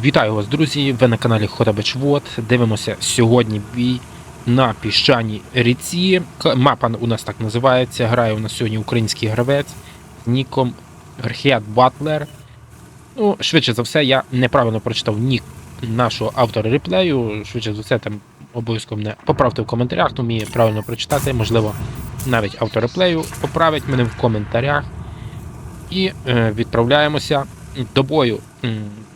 Вітаю вас, друзі! Ви на каналі Хотабечвод. Дивимося сьогодні бій на піщаній ріці. Мапа у нас так називається. Грає у нас сьогодні український гравець з ніком Герхіат Батлер. Ну, швидше за все, я неправильно прочитав нік нашого автора реплею. Швидше за все, там обов'язково мене поправте в коментарях, хто вміє правильно прочитати. Можливо, навіть автор реплею поправить мене в коментарях. І е, відправляємося до бою.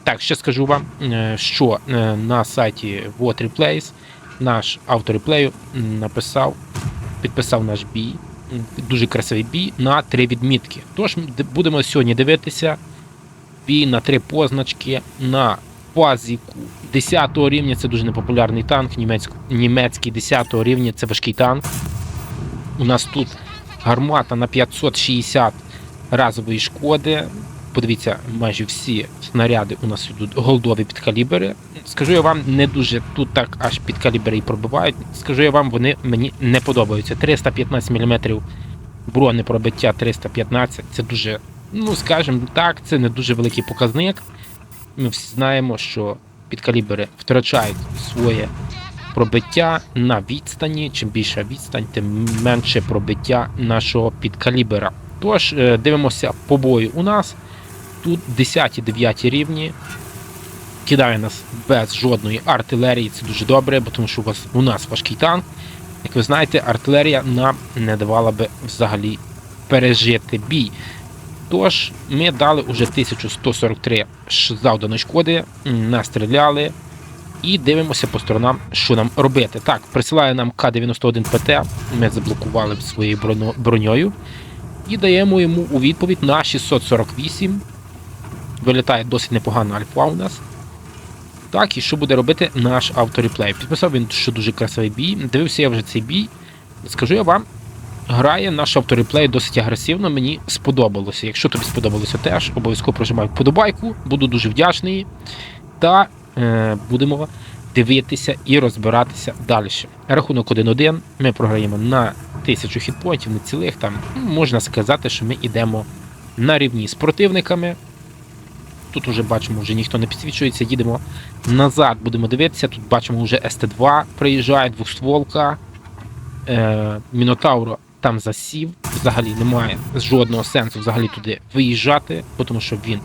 Так, ще скажу вам, е, що е, на сайті What Replays наш автор реплею написав, підписав наш бій. Дуже красивий бій на три відмітки. Тож будемо сьогодні дивитися бій на три позначки на Пазіку 10 го рівня. Це дуже непопулярний танк. Німецьк- Німецький 10 го рівня це важкий танк. У нас тут гармата на 560 разової шкоди. Подивіться, майже всі снаряди у нас йдуть голдові підкалібери. Скажу я вам, не дуже тут так аж підкалібери і пробивають. Скажу я вам, вони мені не подобаються. 315 мм бронепробиття 315 це дуже, ну скажімо так, це не дуже великий показник. Ми всі знаємо, що підкалібери втрачають своє пробиття на відстані. Чим більша відстань, тим менше пробиття нашого підкалібера. Тож е, дивимося по бою у нас. Тут 10-9 рівні. Кидає нас без жодної артилерії. Це дуже добре, бо тому що у вас у нас важкий танк. Як ви знаєте, артилерія нам не давала би взагалі пережити бій. Тож ми дали уже 1143 ш- завданої шкоди, настріляли і дивимося по сторонам, що нам робити. Так, присилає нам К-91 ПТ, ми заблокували своєю броньою. І даємо йому у відповідь на 648. Вилітає досить непогана альфа у нас. Так, і що буде робити наш автореплей? Підписав він, що дуже красивий бій. Дивився я вже цей бій. Скажу я вам, грає наш автореплей досить агресивно, мені сподобалося. Якщо тобі сподобалося теж, обов'язково прожимай вподобайку, буду дуже вдячний. Та е, будемо дивитися і розбиратися далі. Рахунок 1-1. Ми програємо на 1000 хітпоінтів, не цілих там. Можна сказати, що ми йдемо на рівні з противниками. Тут вже бачимо, вже ніхто не підсвічується, їдемо назад, будемо дивитися. Тут бачимо, вже СТ2 приїжджає, двохстволка. Е, Мінотавро там засів. Взагалі немає жодного сенсу взагалі туди виїжджати, тому що він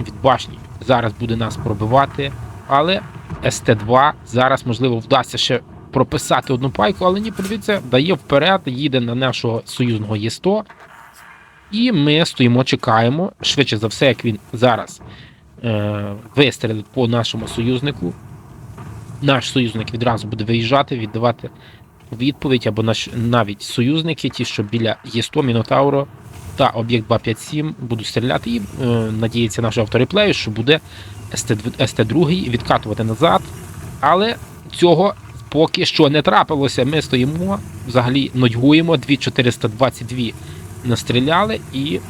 від башні зараз буде нас пробивати. Але СТ2 зараз, можливо, вдасться ще прописати одну пайку, але ні, подивіться, дає вперед, їде на нашого союзного Є100. І ми стоїмо, чекаємо. Швидше за все, як він зараз е, вистрілить по нашому союзнику. Наш союзник відразу буде виїжджати, віддавати відповідь, або наш, навіть союзники, ті, що біля Є100, Мінотавро та об'єкт 257 будуть стріляти. І е, надіється наш автореплею, що буде СТ, СТ2 відкатувати назад. Але цього поки що не трапилося. Ми стоїмо, взагалі нудьгуємо, 2422 настріляли і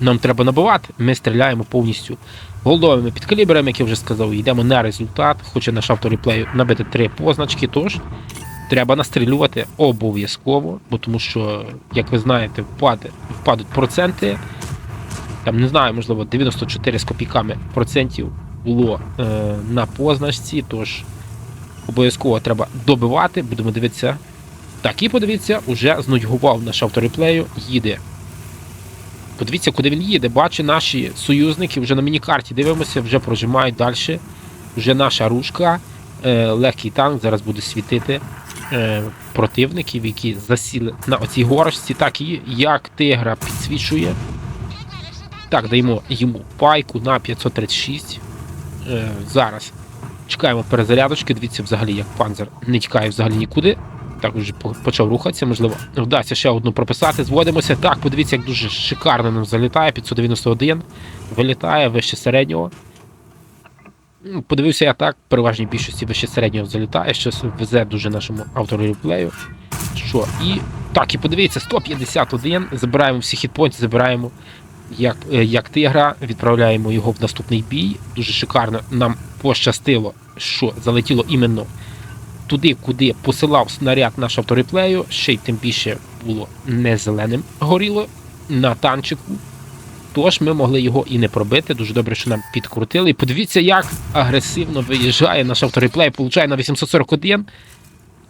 нам треба набивати. Ми стріляємо повністю голдовими підкаліберами, як я вже сказав, йдемо на результат. Хоче наш автореплею набити три позначки, тож треба настрілювати обов'язково, бо тому що, як ви знаєте, впадуть проценти. Там не знаю, можливо, 94 з копійками процентів було е, на позначці, тож обов'язково треба добивати, будемо дивитися. Так, і подивіться, уже знудьгував наш автореплею, їде. Подивіться, куди він їде. Бачить наші союзники вже на міні-карті дивимося, вже прожимають далі. Вже наша рушка, е, легкий танк зараз буде світити е, противників, які засіли на оцій горочці. Так, і як тигра підсвічує. Так, даємо йому пайку на 536. Е, зараз чекаємо перезарядочки. Дивіться, взагалі, як панзер не тікає взагалі нікуди. Так вже почав рухатися, можливо, вдасться ще одну прописати. Зводимося. Так, подивіться, як дуже шикарно нам залітає. 591 вилітає вище середнього. Ну, Подивився я так, переважній більшості вище середнього залітає, що везе дуже нашому автору реплею. Що, і так, і подивіться, 151. Забираємо всі хітпойнти, забираємо як, е, як тигра, відправляємо його в наступний бій. Дуже шикарно нам пощастило, що залетіло іменно туди, куди посилав снаряд наш автореплею, ще й тим більше було не зеленим горіло на танчику. Тож ми могли його і не пробити. Дуже добре, що нам підкрутили. І подивіться, як агресивно виїжджає наш автореплей. Получає на 841.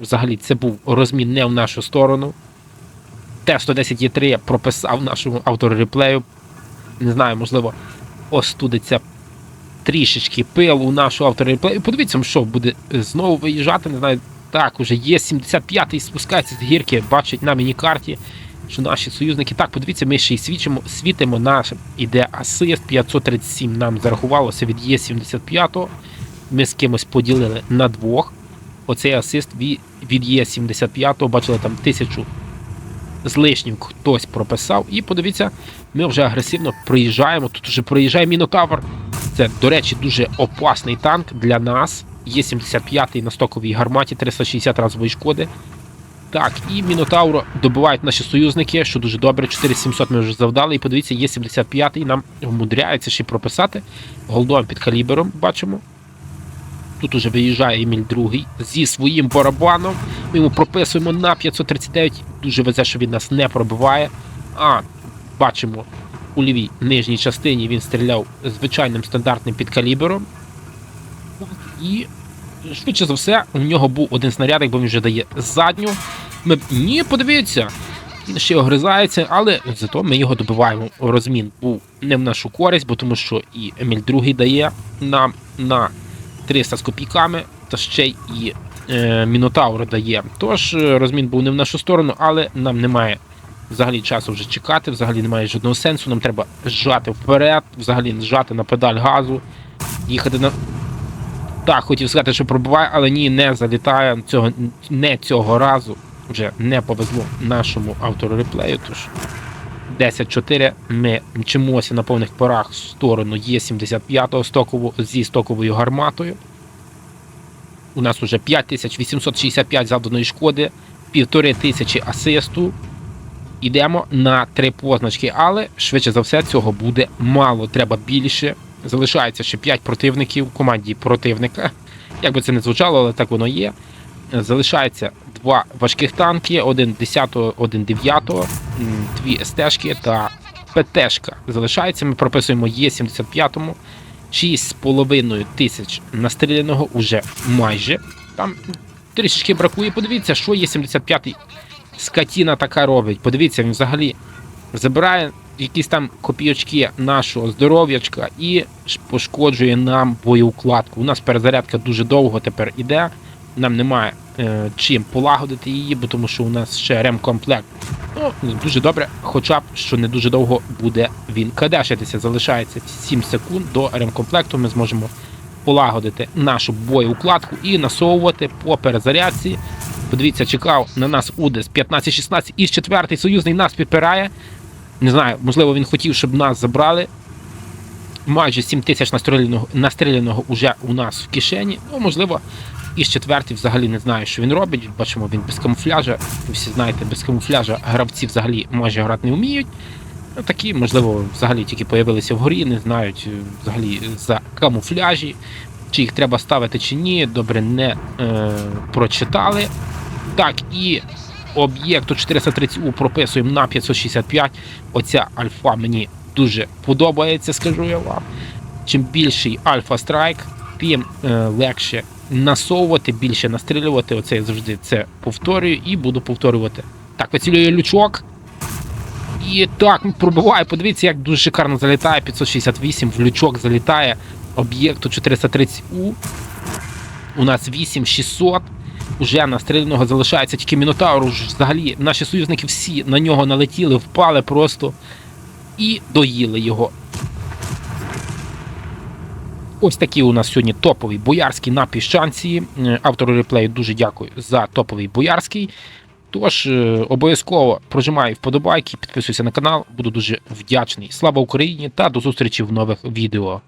Взагалі, це був розмін не в нашу сторону. Т-110 Є3 прописав нашому автореплею. Не знаю, можливо, остудиться трішечки пил у нашого автореплею. Подивіться, що буде знову виїжджати. Не знаю, так, уже є 75-й, спускається з гірки, бачить на міні-карті, що наші союзники. Так, подивіться, ми ще й свідчимо, світимо, наш іде асист 537 нам зарахувалося від Є75. Ми з кимось поділили на двох. Оцей асист від, від Є75, бачили там тисячу з лишнім хтось прописав. І подивіться, ми вже агресивно проїжджаємо. Тут вже проїжджає Мінотавр. Це, до речі, дуже опасний танк для нас. Є 75-й на стоковій гарматі, 360 разової шкоди. Так, і Мінотавро добивають наші союзники, що дуже добре. 4700 ми вже завдали. І подивіться, є 75-й нам вмудряється ще прописати. Голдом під калібером бачимо. Тут уже виїжджає Еміль другий зі своїм барабаном. Ми йому прописуємо на 539. Дуже везе, що він нас не пробиває. А, бачимо, у лівій нижній частині він стріляв звичайним стандартним підкалібером. І швидше за все, у нього був один снаряд, бо він вже дає задню. Ми... Ні, подивіться, він ще огризається, але зато ми його добиваємо. Розмін був не в нашу користь, бо тому що і Еміль другий дає нам на 300 з копійками, та ще й е, Мінотавр дає. Тож е, розмін був не в нашу сторону, але нам немає взагалі часу вже чекати, взагалі немає жодного сенсу. Нам треба зжати вперед, взагалі зжати на педаль газу, їхати на. Так, хотів сказати, що пробиває, але ні, не залітає. Цього, не цього разу вже не повезло нашому автореплею. Тож 10-4 ми мчимося на повних парах в сторону Є75 стокову зі стоковою гарматою. У нас вже 5865 завданої шкоди, півтори тисячі асисту. Йдемо на три позначки, але швидше за все цього буде мало. Треба більше. Залишається ще 5 противників в команді противника. Як би це не звучало, але так воно є. Залишається два важких танки, один 10-го, один 9-го, м, дві СТшки та ПТшка. Залишається. Ми прописуємо Є75-му. 6,5 тисяч настріляного уже майже. Там трішечки бракує. Подивіться, що є 75-й скотіна така робить. Подивіться, він взагалі забирає якісь там копійочки нашого здоров'ячка і пошкоджує нам боєукладку. У нас перезарядка дуже довго тепер іде. Нам немає е, чим полагодити її, бо тому що у нас ще ремкомплект. Ну, дуже добре, хоча б що не дуже довго буде він кадешитися. Залишається 7 секунд до ремкомплекту. Ми зможемо полагодити нашу боєукладку і насовувати по перезарядці. Подивіться, чекав на нас Удес 15-16 і четвертий союзний нас підпирає. Не знаю, можливо, він хотів, щоб нас забрали. Майже 7 тисяч настріляного, настріляного уже у нас в кишені. Ну, можливо, і четвертий взагалі не знаю, що він робить. Бачимо, він без камуфляжа. Ви всі знаєте, без камуфляжа гравці взагалі майже грати не вміють. Ну, Такі, можливо, взагалі тільки появилися вгорі, не знають е, взагалі за камуфляжі, чи їх треба ставити чи ні, добре не е, прочитали. Так, і об'єкту 430У прописуємо на 565. Оця альфа мені дуже подобається, скажу я вам. Чим більший альфа страйк, тим е, легше насовувати, більше настрілювати. Оце я завжди це повторюю і буду повторювати. Так, вицілює лючок. І так, пробиває. Подивіться, як дуже шикарно залітає. 568 в лючок залітає об'єкту 430У. У нас 8600. Уже настріляного залишається тільки Мінотавр. Взагалі, наші союзники всі на нього налетіли, впали просто і доїли його. Ось такий у нас сьогодні топовий боярський на піщанці. Е, Автору реплею дуже дякую за топовий боярський. Тож е, обов'язково прожимай вподобайки, підписуйся на канал, буду дуже вдячний. Слава Україні та до зустрічі в нових відео.